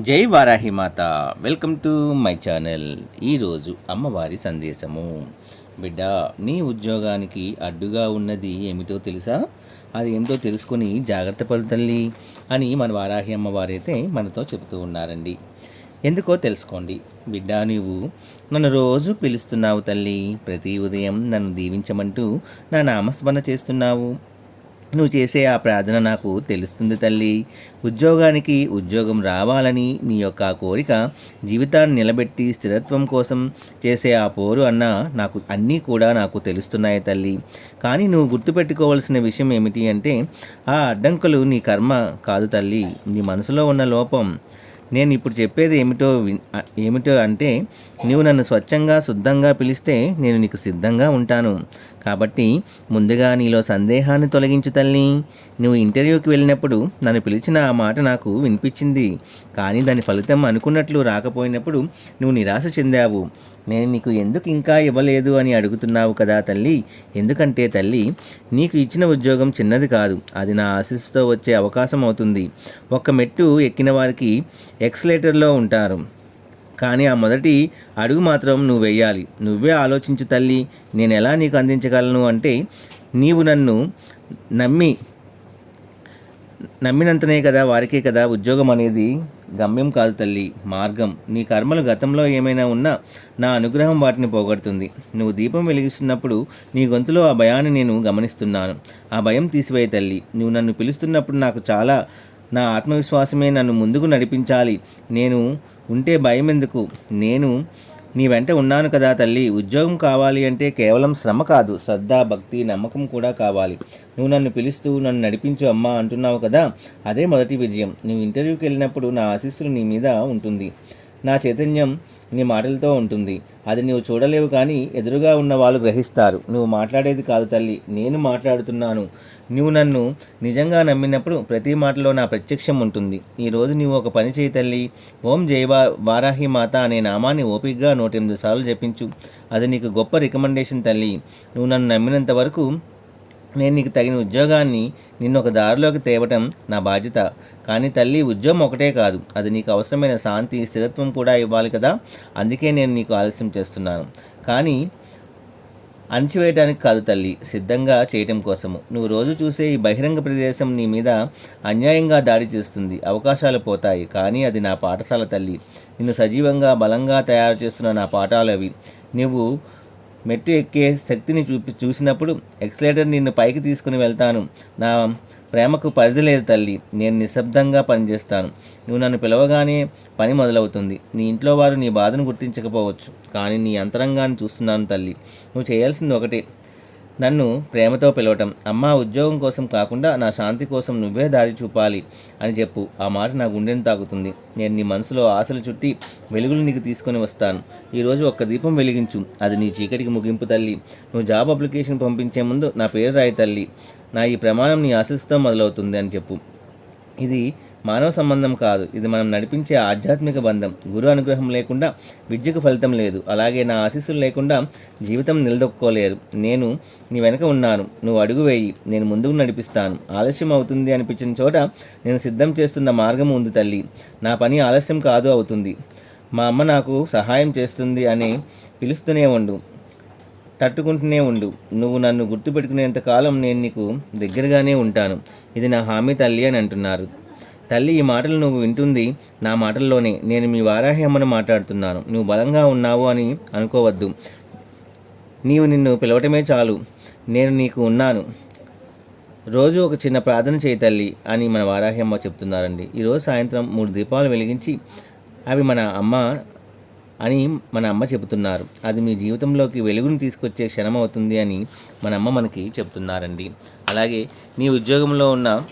జై వారాహి మాత. Welcome to my channel. ఈరోజు అమ్మవారి సందేశము. బిడ్డ నీ ఉద్యోగానికి అడ్డుగా ఉన్నది ఏమిటో తెలుసా? అది ఏమిటో తెలుసుకొని జాగ్రత్త పడు తల్లి అని మన వారాహి అమ్మవారైతే మనతో చెబుతూ ఉన్నారండి. ఎందుకో తెలుసుకోండి. బిడ్డ నీవు నన్ను రోజు పిలుస్తున్నావు తల్లి. ప్రతి ఉదయం నన్ను దీవించమంటూ నా నామస్మరణ చేస్తున్నావు. నువ్వు చేసే ఆ ప్రార్థన నాకు తెలుస్తుంది తల్లి. ఉద్యోగానికి ఉద్యోగం రావాలని నీ యొక్క కోరిక జీవితాన్ని నిలబెట్టి స్థిరత్వం కోసం చేసే ఆ పోరు అన్న నాకు అన్నీ కూడా నాకు తెలుస్తున్నాయి తల్లి. కానీ నువ్వు గుర్తుపెట్టుకోవాల్సిన విషయం ఏమిటి అంటే ఆ అడ్డంకులు నీ కర్మ కాదు తల్లి. నీ మనసులో ఉన్న లోపం నేను ఇప్పుడు చెప్పేది ఏమిటో ఏమిటో అంటే నీవు నన్ను స్వచ్ఛంగా శుద్ధంగా పిలిస్తే నేను నీకు సిద్ధంగా ఉంటాను. కాబట్టి ముందుగా నీలో సందేహాన్ని తొలగించు తల్లి. నువ్వు ఇంటర్వ్యూకి వెళ్ళినప్పుడు నన్ను పిలిచిన ఆ మాట నాకు వినిపించింది. కానీ దాని ఫలితం అనుకున్నట్లు రాకపోయినప్పుడు నువ్వు నిరాశ చెందావు. నేను నీకు ఎందుకు ఇంకా ఇవ్వలేదు అని అడుగుతున్నావు కదా తల్లి? ఎందుకంటే తల్లి నీకు ఇచ్చిన ఉద్యోగం చిన్నది కాదు. అది నా ఆశీస్సుతో వచ్చే అవకాశం అవుతుంది. ఒక్క మెట్టు ఎక్కిన వారికి ఎక్స్లేటర్లో ఉంటారు. కానీ ఆ మొదటి అడుగు మాత్రం నువ్వు వెయ్యాలి. నువ్వే ఆలోచించు తల్లి నేను ఎలా నీకు అందించగలను అంటే నీవు నన్ను నమ్మి నమ్మినంతనే కదా వారికే కదా ఉద్యోగం అనేది? గమ్యం కాదు తల్లి మార్గం. నీ కర్మలు గతంలో ఏమైనా ఉన్నా నా అనుగ్రహం వాటిని పోగొడుతుంది. నువ్వు దీపం వెలిగిస్తున్నప్పుడు నీ గొంతులో ఆ భయాన్ని నేను గమనిస్తున్నాను. ఆ భయం తీసివేయ తల్లి. నువ్వు నన్ను పిలుస్తున్నప్పుడు నాకు చాలా నా ఆత్మవిశ్వాసమే నన్ను ముందుకు నడిపించాలి. నేను ఉంటే భయం ఎందుకు నేను నీ వెంట ఉన్నాను కదా తల్లి. ఉద్యోగం కావాలి అంటే కేవలం శ్రమ కాదు శ్రద్ధ భక్తి నమ్మకం కూడా కావాలి. నువ్వు నన్ను పిలుస్తూ నన్ను నడిపించు అమ్మా అంటున్నావు కదా అదే మొదటి విజయం. నువ్వు ఇంటర్వ్యూకి వెళ్ళినప్పుడు నా ఆశీస్సులు నీ మీద ఉంటుంది. నా చైతన్యం నీ మాటలతో ఉంటుంది. అది నువ్వు చూడలేవు కానీ ఎదురుగా ఉన్న వాళ్ళు గ్రహిస్తారు. నువ్వు మాట్లాడేది కాదు తల్లి నేను మాట్లాడుతున్నాను. నువ్వు నన్ను నిజంగా నమ్మినప్పుడు ప్రతి మాటలో నా ప్రత్యక్షం ఉంటుంది. ఈరోజు నీవు ఒక పని చేయి తల్లి. ఓం జై వారాహి మాత అనే నామాన్ని ఓపికగా నూటెనిమిది సార్లు జపించు. అది నీకు గొప్ప రికమెండేషన్ తల్లి. నువ్వు నన్ను నమ్మినంత వరకు నేను నీకు తగిన ఉద్యోగాన్ని నిన్ను ఒక దారిలోకి తేవటం నా బాధ్యత. కానీ తల్లి ఉద్యోగం ఒకటే కాదు. అది నీకు అవసరమైన శాంతి స్థిరత్వం కూడా ఇవ్వాలి కదా? అందుకే నేను నీకు ఆలస్యం చేస్తున్నాను. కానీ అణచివేయడానికి కాదు తల్లి సిద్ధంగా చేయటం కోసము. నువ్వు రోజు చూసే ఈ బహిరంగ ప్రదేశం నీ మీద అన్యాయంగా దాడి చేస్తుంది. అవకాశాలు పోతాయి. కానీ అది నా పాఠశాల తల్లి. నిన్ను సజీవంగా బలంగా తయారు చేస్తున్న నా పాఠాలు అవి. నువ్వు మెట్టు ఎక్కే శక్తిని చూపి చూసినప్పుడు ఎక్సలేటర్ నిన్ను పైకి తీసుకుని వెళ్తాను. నా ప్రేమకు పరిధి లేదు తల్లి. నేను నిశ్శబ్దంగా పనిచేస్తాను. నువ్వు నన్ను పిలవగానే పని మొదలవుతుంది. నీ ఇంట్లో వారు నీ బాధను గుర్తించకపోవచ్చు. కానీ నీ అంతరంగాన్ని చూస్తున్నాను తల్లి. నువ్వు చేయాల్సింది ఒకటే. నన్ను ప్రేమతో పిలవటం అమ్మా ఉద్యోగం కోసం కాకుండా నా శాంతి కోసం నువ్వే దారి చూపాలి అని చెప్పు. ఆ మాట నా గుండెను తాకుతుంది. నేను నీ మనసులో ఆశలు చుట్టి వెలుగులు నీకు తీసుకొని వస్తాను. ఈరోజు ఒక్క దీపం వెలిగించు. అది నీ చీకటికి ముగింపు తల్లి. నువ్వు జాబ్ అప్లికేషన్ పంపించే ముందు నా పేరు రాయి తల్లి. నా ఈ ప్రమాణం నీ ఆశీస్సుతో మొదలవుతుంది అని చెప్పు. ఇది మానవ సంబంధం కాదు. ఇది మనం నడిపించే ఆధ్యాత్మిక బంధం. గురు అనుగ్రహం లేకుండా విద్యకు ఫలితం లేదు. అలాగే నా ఆశీస్సులు లేకుండా జీవితం నిలదొక్కోలేరు. నేను నీ వెనక ఉన్నాను. నువ్వు అడుగు వేయి. నేను ముందుకు నడిపిస్తాను. ఆలస్యం అవుతుంది అనిపించిన చోట నేను సిద్ధం చేస్తున్న మార్గం ఉంది తల్లి. నా పని ఆలస్యం కాదు అవుతుంది. మా అమ్మ నాకు సహాయం చేస్తుంది అని పిలుస్తూనే ఉండు. తట్టుకుంటూనే ఉండు. నువ్వు నన్ను గుర్తుపెట్టుకునేంత కాలం నేను నీకు దగ్గరగానే ఉంటాను. ఇది నా హామీ తల్లి అని అంటున్నారు. తల్లి ఈ మాటలు నువ్వు వింటుంది నా మాటల్లోనే. నేను మీ వారాహి అమ్మను మాట్లాడుతున్నాను. నువ్వు బలంగా ఉన్నావు అని అనుకోవద్దు. నీవు నిన్ను పిలవటమే చాలు. నేను నీకు ఉన్నాను. రోజు ఒక చిన్న ప్రార్థన చేయి తల్లి అని మన వారాహి అమ్మ చెప్తున్నారండి. ఈరోజు సాయంత్రం మూడు దీపాలు వెలిగించి అవి మన అమ్మ అని మన అమ్మ చెబుతున్నారు. అది మీ జీవితంలోకి వెలుగును తీసుకొచ్చే క్షణం అవుతుంది అని మన అమ్మ మనకి చెప్తున్నారండి. అలాగే నీ ఉద్యోగంలో ఉన్న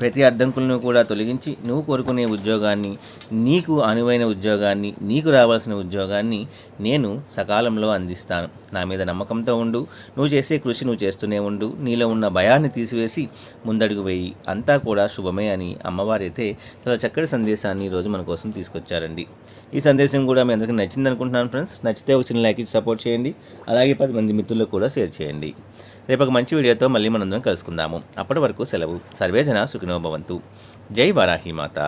ప్రతి అడ్డంకులను కూడా తొలగించి నువ్వు కోరుకునే ఉద్యోగాన్ని నీకు అనువైన ఉద్యోగాన్ని నీకు రావాల్సిన ఉద్యోగాన్ని నేను సకాలంలో అందిస్తాను. నా మీద నమ్మకంతో ఉండు. నువ్వు చేసే కృషి నువ్వు చేస్తూనే ఉండు. నీలో ఉన్న భయాన్ని తీసివేసి ముందడుగు వేయి. అంతా కూడా శుభమే అని అమ్మవారైతే చాలా చక్కటి సందేశాన్ని ఈరోజు మన కోసం తీసుకొచ్చారండి. ఈ సందేశం కూడా మీ అందరికీ నచ్చింది అనుకుంటున్నాను ఫ్రెండ్స్. నచ్చితే ఒక చిన్న లైక్ ఇచ్చి సపోర్ట్ చేయండి. అలాగే పది మంది మిత్రులకు కూడా షేర్ చేయండి. రేపు ఒక మంచి వీడియోతో మళ్ళీ మనందరం కలుసుకుందాము. అప్పటి వరకు సెలవు. సర్వేజన సుఖినోభవంతు జై వారాహి మాత.